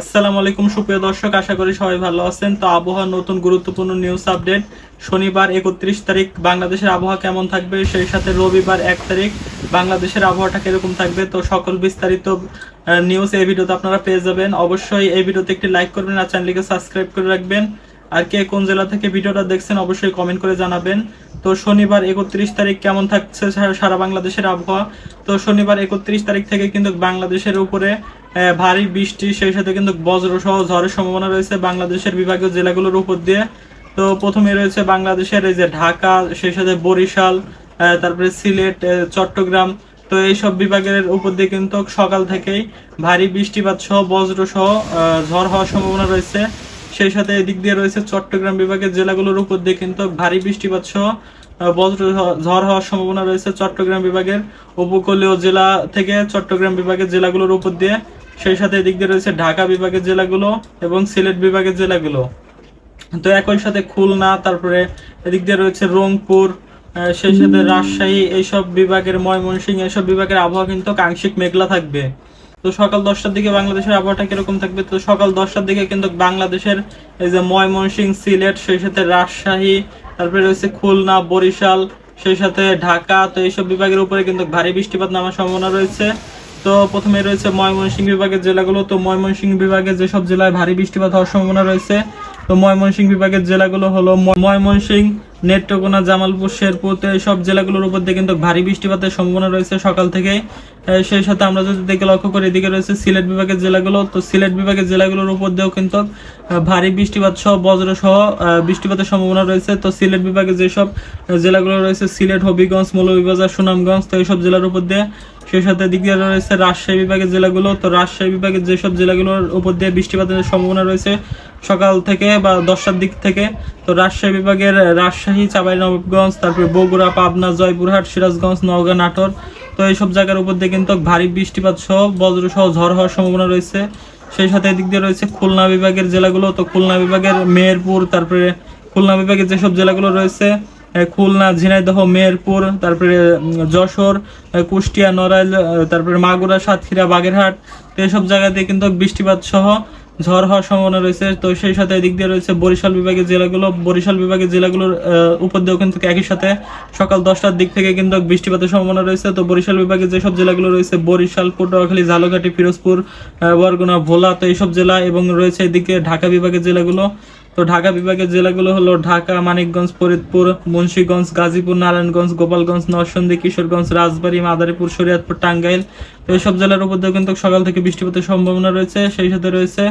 আসসালামু আলাইকুম, সুপ্রিয় দর্শক, আশা করি সবাই ভালো আছেন। তো আবহাওয়ার নতুন গুরুত্বপূর্ণ নিউজ আপডেট শনিবার একত্রিশ তারিখ, বাংলাদেশের আবহাওয়া কেমন থাকবে? সেই সাথে রবিবার এক তারিখ, বাংলাদেশের আবহাওয়াটা কীরকম থাকবে? তো সকল বিস্তারিত নিউজ এই ভিডিওতে আপনারা পেয়ে যাবেন। অবশ্যই এই ভিডিওতে একটি লাইক করবেন আর চ্যানেলটিকে সাবস্ক্রাইব করে রাখবেন। আর কে কোন জেলা থেকে ভিডিওটা দেখছেন, অবশ্যই কমেন্ট করে জানাবেন। তো শনিবার একত্রিশ তারিখ কেমন থাকছে সারা- বাংলাদেশের আবহাওয়া? তো শনিবার একত্রিশ তারিখ থেকে কিন্তু বাংলাদেশের উপরে ভারী বৃষ্টি, সেই সাথে কিন্তু বজ্র সহ ঝড়ের সম্ভাবনা রয়েছে বাংলাদেশের বিভাগীয় জেলাগুলোর উপর দিয়ে। তো প্রথমে রয়েছে বাংলাদেশের এই যে ঢাকা, সেই সাথে বরিশাল তারপরে সিলেট চট্টগ্রাম। তো এইসব বিভাগের উপর দিয়ে কিন্তু সকাল থেকেই ভারী বৃষ্টিপাত সহ, বজ্র সহ ঝড় হওয়ার সম্ভাবনা রয়েছে। সেই সাথে এদিক দিয়ে রয়েছে চট্টগ্রাম বিভাগের জেলাগুলোর উপর দিয়ে কিন্তু ভারী বৃষ্টিপাত সহ বজ্র ঝড় হওয়ার সম্ভাবনা রয়েছে চট্টগ্রাম বিভাগের উপকূলীয় জেলা থেকে চট্টগ্রাম বিভাগের জেলাগুলোর উপর দিয়ে। সেই সাথে এদিক দিয়ে রয়েছে ঢাকা বিভাগের জেলাগুলো এবং সিলেট বিভাগের জেলাগুলো। তো একই সাথে খুলনা তারপরে এদিক দিয়ে রয়েছে রংপুর সেই সাথে রাজশাহী এইসব বিভাগের ময়মনসিংহ এইসব বিভাগের আবহাওয়া কিন্তু আংশিক মেঘলা থাকবে। তো সকাল দশটার দিকে বাংলাদেশের আবহাওয়াটা কীরকম থাকবে? তো সকাল দশটার দিকে কিন্তু বাংলাদেশের এই যে ময়মনসিংহ সিলেট সেই সাথে রাজশাহী তারপরে রয়েছে খুলনা বরিশাল সেই সাথে ঢাকা তো এইসব বিভাগের উপরে কিন্তু ভারী বৃষ্টিপাত নামার সম্ভাবনা রয়েছে। তো প্রথমে রয়েছে ময়মনসিংহ বিভাগের জেলাগুলো। তো ময়মনসিংহ যে যেসব জেলায় ভারী বৃষ্টিপাত হওয়ার সম্ভাবনা রয়েছে, তো ময়মনসিংহ বিভাগের জেলাগুলো হলো ময়মনসিং ময়মনসিংহ, নেত্রকোনা, জামালপুর, শেরপুর, তো এইসব জেলাগুলোর উপর দিয়ে কিন্তু ভারী বৃষ্টিপাতের সম্ভাবনা রয়েছে সকাল থেকে। সেই সাথে আমরা যদি দিকে লক্ষ্য করি, এদিকে রয়েছে সিলেট বিভাগের জেলাগুলো। তো সিলেট বিভাগের জেলাগুলোর উপর দিয়েও কিন্তু ভারী বৃষ্টিপাত সহ বজ্র সহ বৃষ্টিপাতের সম্ভাবনা রয়েছে। তো সিলেট বিভাগের যেসব জেলাগুলো রয়েছে, সিলেট, হবিগঞ্জ, মৌলভীবাজার, সুনামগঞ্জ, তো এইসব জেলার উপর দিয়ে, সেই সাথে দিক দিয়ে রয়েছে রাজশাহী বিভাগের জেলাগুলো। তো রাজশাহী বিভাগের যেসব জেলাগুলোর উপর দিয়ে বৃষ্টিপাতের সম্ভাবনা রয়েছে সকাল থেকে বা দশটার দিক থেকে, তো রাজশাহী বিভাগের রাজশাহী, চাঁপাইনবাবগঞ্জ, তারপরে বগুড়া, পাবনা, জয়পুরহাট, সিরাজগঞ্জ, নওগাঁ, নাটোর তো এইসব জায়গার উপর দিয়ে কিন্তু ভারী বৃষ্টিপাত সহ বজ্র সহ ঝড় হওয়ার সম্ভাবনা রয়েছে। সেই সাথে এদিক দিয়ে রয়েছে খুলনা বিভাগের জেলাগুলো। তো খুলনা বিভাগের মেহেরপুর, তারপরে খুলনা বিভাগের যেসব জেলাগুলো রয়েছে খুলনা, ঝিনাইদহ, মেহেরপুর, তারপরে যশোর কুষ্টিয়া, নড়াইল তারপরে মাগুরা, সাতক্ষীরা, বাগেরহাট, তো এইসব জায়গাতে কিন্তু বৃষ্টিপাত সহ ঝড় হওয়ার সম্ভাবনা রয়েছে। তো সেই সাথে এদিক দিয়ে রয়েছে বরিশাল বিভাগের জেলাগুলো। বরিশাল বিভাগের জেলাগুলোর উপর দিয়েও কিন্তু একই সাথে সকাল দশটার দিক থেকে কিন্তু বৃষ্টিপাতের সম্ভাবনা রয়েছে। তো বরিশাল বিভাগের যেসব জেলাগুলো রয়েছে, বরিশাল, পটুয়াখালী, ঝালকাঠি ফিরোজপুর বরগুনা, ভোলা, তো এইসব জেলা এবং রয়েছে এদিকে ঢাকা বিভাগের জেলাগুলো। তো ঢাকা বিভাগের জেলাগুলো হলো ঢাকা, মানিকগঞ্জ, ফরিদপুর, মুন্সিগঞ্জ, গাজীপুর, নারায়ণগঞ্জ, গোপালগঞ্জ, নরসিংদী, কিশোরগঞ্জ, রাজবাড়ী, মাদারীপুর, শরীয়তপুর, টাঙ্গাইল। তো এইসব জেলার উপর দিয়েও কিন্তু সকাল থেকে বৃষ্টিপাতের সম্ভাবনা রয়েছে। সেই সাথে রয়েছে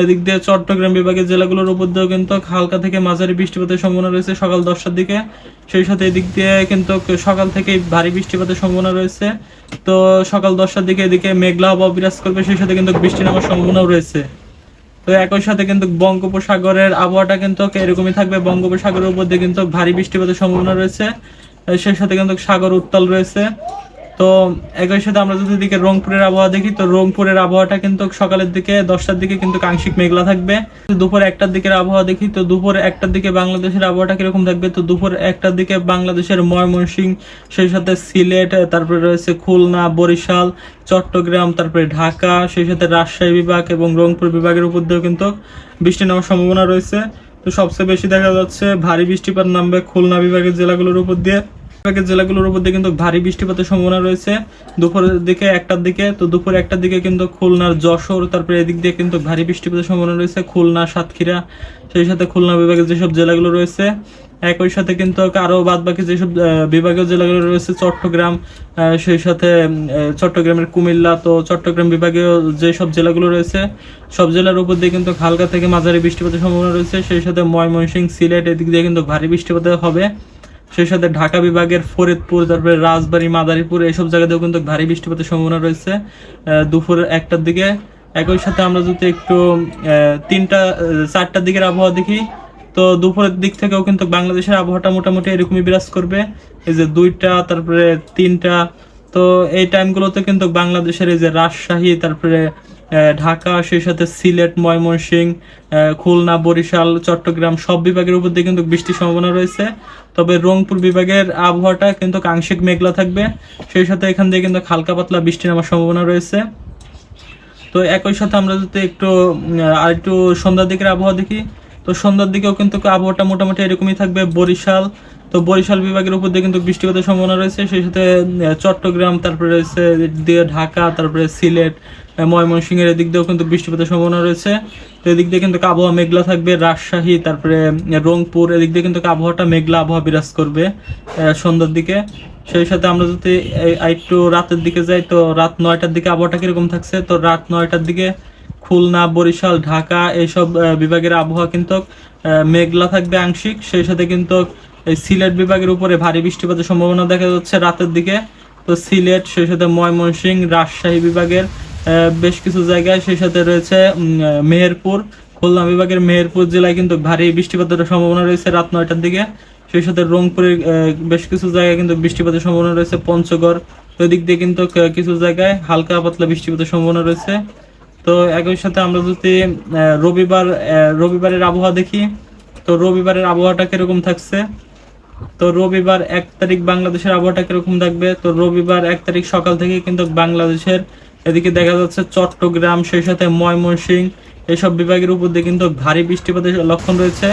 এদিক দিয়ে চট্টগ্রাম বিভাগের জেলাগুলোর উপর দিয়েও কিন্তু হালকা থেকে মাঝারি বৃষ্টিপাতের সম্ভাবনা রয়েছে সকাল দশটার দিকে। সেই সাথে এদিক দিয়ে কিন্তু সকাল থেকে ভারী বৃষ্টিপাতের সম্ভাবনা রয়েছে। তো সকাল দশটার দিকে এদিকে মেঘলা আবহাওয়া বিরাজ করবে, সেই সাথে কিন্তু বৃষ্টি নামার সম্ভাবনাও রয়েছে। তো একই সাথে কিন্তু বঙ্গোপসাগরের আবহাওয়াটা কিন্তু এরকমই থাকবে। বঙ্গোপসাগরের উপর দিয়ে কিন্তু ভারী বৃষ্টিপাতের সম্ভাবনা রয়েছে। সেই সাথে কিন্তু সাগর উত্তাল রয়েছে। তো একই সাথে আমরা যদি দিকে রংপুরের আবহাওয়া দেখি, তো রংপুরের আবহাওয়াটা কিন্তু সকালের দিকে দশটার দিকে কিন্তু আংশিক মেঘলা থাকবে। দুপুর একটার দিকের আবহাওয়া দেখি, তো দুপুর একটার দিকে বাংলাদেশের আবহাওয়াটা কীরকম থাকবে? তো দুপুর একটার দিকে বাংলাদেশের ময়মনসিংহ, সেই সাথে সিলেট, তারপরে রয়েছে খুলনা, বরিশাল, চট্টগ্রাম, তারপরে ঢাকা, সেই সাথে রাজশাহী বিভাগ এবং রংপুর বিভাগের উপর দিয়েও কিন্তু বৃষ্টি নেওয়ার সম্ভাবনা রয়েছে। তো সবচেয়ে বেশি দেখা যাচ্ছে ভারী বৃষ্টিপাত নামবে খুলনা বিভাগের জেলাগুলোর উপর দিয়ে। বিভাগের জেলাগুলোর উপর দিয়ে কিন্তু ভারী বৃষ্টিপাতের সম্ভাবনা রয়েছে। দুপুরের দিকে একটার দিকে, তো দুপুর একটার দিকে কিন্তু খুলনার যশোর, তারপরে এদিক দিয়ে কিন্তু ভারী বৃষ্টিপাতের সম্ভাবনা রয়েছে, খুলনা, সাতক্ষীরা, সেই সাথে খুলনা বিভাগের যেসব জেলাগুলো রয়েছে, একই সাথে কিন্তু আরও বাদ বাকি যেসব বিভাগীয় জেলাগুলো রয়েছে, চট্টগ্রাম সেই সাথে চট্টগ্রামের কুমিল্লা, তো চট্টগ্রাম বিভাগীয় যেসব জেলাগুলো রয়েছে, সব জেলার উপর দিয়ে কিন্তু হালকা থেকে মাঝারি বৃষ্টিপাতের সম্ভাবনা রয়েছে, সেই সাথে ময়মনসিংহ, সিলেট, এদিক দিয়ে কিন্তু ভারী বৃষ্টিপাত হবে। সেই সাথে ঢাকা বিভাগের ফরিদপুর, তারপরে রাজবাড়ী, মাদারীপুর, এইসব জায়গাতেও কিন্তু ভারী বৃষ্টিপাতের সম্ভাবনা রয়েছে। দুপুর একটার দিকে। একই সাথে আমরা যদি একটু তিনটা চারটার দিকের আবহাওয়া দেখি, তো দুপুরের দিক থেকেও কিন্তু বাংলাদেশের আবহাওয়াটা মোটামুটি এরকমই বিরাজ করবে। এই যে দুইটা, তারপরে তিনটা, তো এই টাইমগুলোতে কিন্তু বাংলাদেশের এই যে রাজশাহী, তারপরে ঢাকা, সেই সাথে সিলেট, ময়মনসিংহ খুলনা, বরিশাল, চট্টগ্রাম সব বিভাগের উপর দিয়ে কিন্তু বৃষ্টির সম্ভাবনা রয়েছে। তবে রংপুর বিভাগের আবহাওয়াটা কিন্তু আংশিক মেঘলা থাকবে। সেই সাথে এখান দিয়ে কিন্তু হালকা পাতলা বৃষ্টি নামার সম্ভাবনা রয়েছে। তো একই সাথে আমরা যদি একটু আর একটু সন্ধ্যার দিকের আবহাওয়া দেখি, তো সন্ধ্যার দিকেও কিন্তু আবহাওয়াটা মোটামুটি এরকমই থাকবে বরিশাল। তো বরিশাল বিভাগের উপর দিয়ে কিন্তু বৃষ্টিপাতের সম্ভাবনা রয়েছে। সেই সাথে চট্টগ্রাম, তারপরে রয়েছে দিয়ে ঢাকা, তারপরে সিলেট ময়মনসিংহের এদিক দিয়েও কিন্তু বৃষ্টিপাতের সম্ভাবনা রয়েছে। তো এদিক দিয়ে কিন্তু আবহাওয়া মেঘলা থাকবে, রাজশাহী, তারপরে রংপুর, এদিক দিয়ে কিন্তু আবহাওয়াটা মেঘলা আবহাওয়া বিরাজ করবে সন্ধ্যার দিকে। সেই সাথে আমরা যদি একটু রাতের দিকে যাই, তো রাত নয়টার দিকে আবহাওয়াটা কীরকম থাকছে? তো রাত নয়টার দিকে খুলনা, বরিশাল, ঢাকা এইসব বিভাগের আবহাওয়া কিন্তু মেঘলা থাকবে আংশিক। সেই সাথে কিন্তু সিলেট বিভাগের উপরে ভারী বৃষ্টিপাতের সম্ভাবনা দেখা যাচ্ছে রাতের দিকে। তো সিলেট, সেই সাথে ময়মনসিংহ, রাজশাহী বিভাগের বেশ কিছু জায়গায় সেই সাথে রয়েছে মেহেরপুর। খুলনা বিভাগের মেহেরপুর জেলায় কিন্তু ভারী বৃষ্টিপাতের সম্ভাবনা রয়েছে রাত নয়টার দিকে। সেই সাথে রংপুরের বেশ কিছু জায়গায় কিন্তু বৃষ্টিপাতের সম্ভাবনা রয়েছে, পঞ্চগড়। তো এদিক দিয়ে কিন্তু কিছু জায়গায় হালকা পাতলা বৃষ্টিপাতের সম্ভাবনা রয়েছে। তো একই সাথে আমরা যদি রবিবার রবিবারের আবহাওয়া দেখি, তো রবিবারের আবহাওয়াটা কীরকম থাকছে? তো রবিবার এক তারিখ বাংলাদেশের আবহাওয়াটা কীরকম থাকবে? তো রবিবার এক তারিখ সকাল থেকে কিন্তু বাংলাদেশের এদিকে দেখা যাচ্ছে চট্টগ্রাম, সেই সাথে ময়মনসিংহ এইসব বিভাগের উপর দিয়ে কিন্তু ভারী বৃষ্টিপাতের লক্ষণ রয়েছে।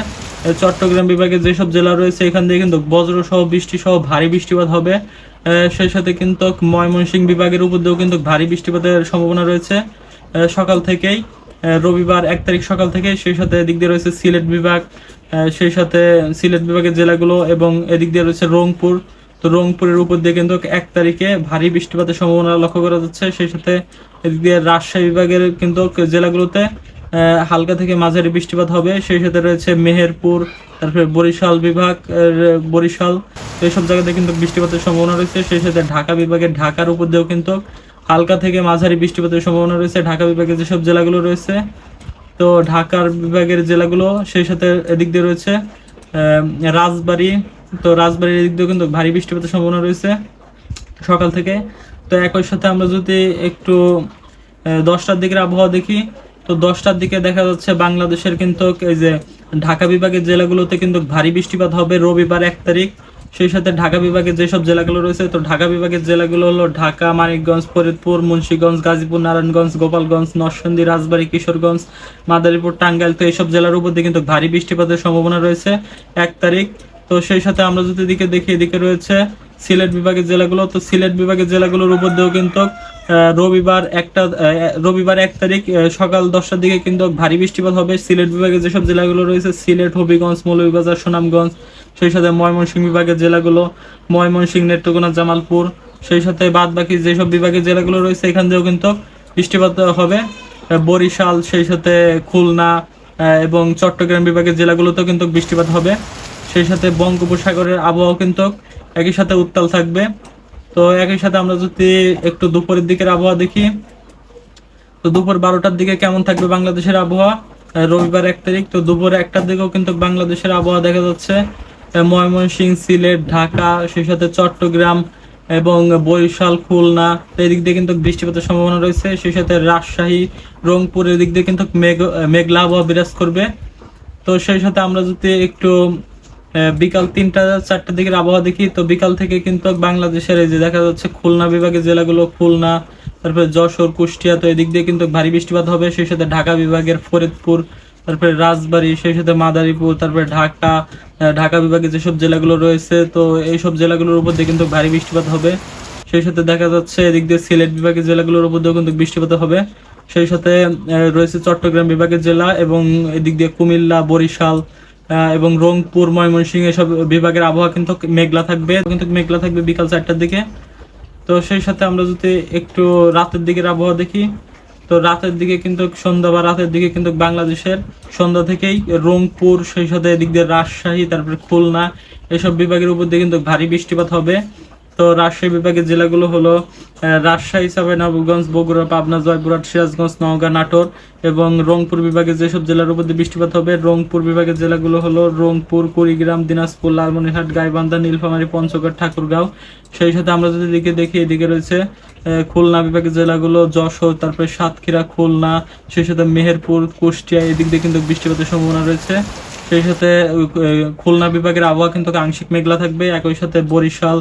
চট্টগ্রাম বিভাগের যেসব জেলা রয়েছে, এখান দিয়ে কিন্তু বজ্র সহ বৃষ্টি সহ ভারী বৃষ্টিপাত হবে। সেই সাথে কিন্তু ময়মনসিংহ বিভাগের উপর দিয়েও কিন্তু ভারী বৃষ্টিপাতের সম্ভাবনা রয়েছে। সকাল থেকেই রবিবার এক তারিখ সকাল থেকে সেই সাথে এদিক দিয়ে রয়েছে সিলেট বিভাগ সেই সাথে সিলেট বিভাগের জেলাগুলো এবং এদিক দিয়ে রয়েছে রংপুর। তো রংপুরের উপর দিয়ে কিন্তু এক তারিখে ভারী বৃষ্টিপাতের সম্ভাবনা লক্ষ্য করা যাচ্ছে। সেই সাথে এদিক দিয়ে রাজশাহী বিভাগের কিন্তু জেলাগুলোতে হালকা থেকে মাঝারি বৃষ্টিপাত হবে। সেই সাথে রয়েছে মেহেরপুর, তারপরে বরিশাল বিভাগ বরিশাল। এইসব জায়গাতে কিন্তু বৃষ্টিপাতের সম্ভাবনা রয়েছে। সেই সাথে ঢাকা বিভাগের ঢাকার উপর দিয়েও কিন্তু হালকা থেকে মাঝারি বৃষ্টিপাতের সম্ভাবনা রয়েছে। ঢাকা বিভাগের যেসব জেলাগুলো রয়েছে, তো ঢাকার বিভাগের জেলাগুলো, সেই সাথে এদিক দিয়ে রয়েছে রাজবাড়ী তো রাজবাড়ির এদিক দিয়ে কিন্তু ভারী বৃষ্টিপাতের সম্ভাবনা রয়েছে সকাল থেকে। তো একই সাথে আমরা যদি একটু দশটার দিকের আবহাওয়া দেখি, তো দশটার দিকে দেখা যাচ্ছে বাংলাদেশের কিন্তু এই যে ঢাকা বিভাগের জেলাগুলোতে কিন্তু ভারী বৃষ্টিপাত হবে রবিবার এক তারিখ। সেই সাথে ঢাকা বিভাগের যেসব জেলাগুলো রয়েছে, তো ঢাকা বিভাগের জেলাগুলো হলো ঢাকা, মানিকগঞ্জ, ফরিদপুর, মুন্সিগঞ্জ, গাজীপুর, নারায়ণগঞ্জ, গোপালগঞ্জ, নরসিংদী, রাজবাড়ী, কিশোরগঞ্জ, মাদারীপুর, টাঙ্গাইল, তো এইসব জেলার উপর দিয়ে কিন্তু ভারী বৃষ্টিপাতের সম্ভাবনা রয়েছে। এক তারিখ তো সেই সাথে আমরা যদি এদিকে দেখি, এদিকে রয়েছে সিলেট বিভাগের জেলাগুলো। তো সিলেট বিভাগের জেলাগুলোর উপর দিয়েও কিন্তু রবিবার একটা রবিবার এক তারিখ সকাল দশটার দিকে কিন্তু ভারী বৃষ্টিপাত হবে। সিলেট বিভাগের যেসব জেলাগুলো রয়েছে, সিলেট, হবিগঞ্জ, মৌলভীবাজার, সুনামগঞ্জ, সেই সাথে ময়মনসিংহ বিভাগের জেলাগুলো, ময়মনসিংহ, নেত্রকোনা, জামালপুর, সেই সাথে বাদ বাকি যেসব বিভাগের জেলাগুলো রয়েছে, এখান দিয়েও কিন্তু বৃষ্টিপাত হবে। বরিশাল, সেই সাথে খুলনা এবং চট্টগ্রাম বিভাগের জেলাগুলোতেও কিন্তু বৃষ্টিপাত হবে। সেই সাথে বঙ্গোপসাগরের আবহাওয়া কিন্তু একই সাথে উত্তাল থাকবে। তো একই সাথে আমরা যদি একটু দুপুরের দিকের আবহাওয়া দেখি তো দুপুর বারোটার দিকে কেমন থাকবে বাংলাদেশের আবহাওয়া? রবিবার এক তারিখ তো দুপুর একটার দিকেও কিন্তু বাংলাদেশের আবহাওয়া দেখা যাচ্ছে। আহ, ময়মনসিংহ সিলেট ঢাকা সেই সাথে চট্টগ্রাম এবং বরিশাল খুলনা এদিক দিয়ে কিন্তু বৃষ্টিপাতের সম্ভাবনা রয়েছে। সেই সাথে রাজশাহী রংপুর এদিক দিয়ে কিন্তু মেঘ মেঘলা আবহাওয়া বিরাজ করবে। তো সেই সাথে আমরা যদি একটু বিকাল তিনটা, চারটার দিকের আবহাওয়া দেখি। তো বিকাল থেকে কিন্তু বাংলাদেশের এই যে দেখা যাচ্ছে খুলনা বিভাগের জেলাগুলো খুলনা, তারপরে যশোর, কুষ্টিয়া, তো এদিক দিয়ে কিন্তু ভারী বৃষ্টিপাত হবে। সেই সাথে ঢাকা বিভাগের ফরিদপুর, তারপরে রাজবাড়ী, সেই সাথে মাদারীপুর, তারপরে ঢাকা ঢাকা বিভাগে যেসব জেলাগুলো রয়েছে, তো এইসব জেলাগুলোর উপর দিয়ে কিন্তু ভারী বৃষ্টিপাত হবে। সেই সাথে দেখা যাচ্ছে এদিক দিয়ে সিলেট বিভাগের জেলাগুলোর উপর দিয়েও কিন্তু বৃষ্টিপাত হবে। সেই সাথে রয়েছে চট্টগ্রাম বিভাগের জেলা এবং এদিক দিয়ে কুমিল্লা, বরিশাল এবং রংপুর, ময়মনসিংহ এসব বিভাগের আবহাওয়া কিন্তু মেঘলা থাকবে, কিন্তু মেঘলা থাকবে বিকাল চারটার দিকে। তো সেই সাথে আমরা যদি একটু রাতের দিকের আবহাওয়া দেখি, তো রাতের দিকে কিন্তু সন্ধ্যা বা রাতের দিকে কিন্তু বাংলাদেশের সন্ধ্যা থেকেই রংপুর, সেই সাথে এদিক দিয়ে রাজশাহী, তারপরে খুলনা, এসব বিভাগের উপর দিয়ে কিন্তু ভারী বৃষ্টিপাত হবে। তো রাজশাহী বিভাগের জেলাগুলো হলো রাজশাহী চাঁপাইনবাবগঞ্জ বগুড়া, পাবনা, জয়পুরহাট, সিরাজগঞ্জ, নওগাঁ, নাটোর এবং রংপুর বিভাগের যেসব জেলার উপর দিয়ে বৃষ্টিপাত হবে, রংপুর বিভাগের জেলাগুলো হলো রংপুর, কুড়িগ্রাম, দিনাজপুর, লালমনিরহাট, গাইবান্ধা, নীলফামারী, পঞ্চগড়, ঠাকুরগাঁও। সেই সাথে আমরা যদি এদিকে দেখি, এদিকে রয়েছে খুলনা বিভাগের জেলাগুলো, যশোর, তারপরে সাতক্ষীরা, খুলনা, সেই সাথে মেহেরপুর, কুষ্টিয়া, এদিক দিয়ে কিন্তু বৃষ্টিপাতের সম্ভাবনা রয়েছে। সেই সাথে খুলনা বিভাগের আবহাওয়া কিন্তু আংশিক মেঘলা থাকবে। একই সাথে বরিশাল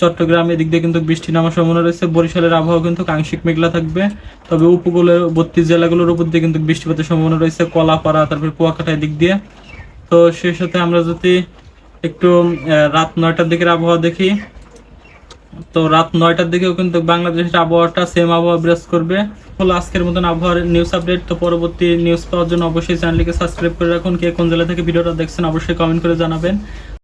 চট্টগ্রাম এদিক দিয়ে কিন্তু বৃষ্টি নামার সম্ভাবনা রয়েছে। বরিশালের আবহাওয়া কিন্তু আংশিক মেঘলা থাকবে। তবে উপকূলের বত্রিশ জেলাগুলোর উপর দিয়ে কিন্তু বৃষ্টিপাতের সম্ভাবনা রয়েছে, কলাপাড়া, তারপর কুয়াকাটা দিক দিয়ে। তো সেই সাথে আমরা যদি একটু রাত নয়টার দিকের আবহাওয়া দেখি, তো রাত নয়টার দিকেও কিন্তু বাংলাদেশের আবহাওয়াটা সেম আবহাওয়া বিরাজ করবে। হলো আজকের মতন আবহাওয়ার নিউজ আপডেট তো পরবর্তী নিউজ পাওয়ার জন্য অবশ্যই চ্যানেলটিকে সাবস্ক্রাইব করে রাখুন। কে কোন জেলা থেকে ভিডিওটা দেখছেন অবশ্যই কমেন্ট করে জানাবেন।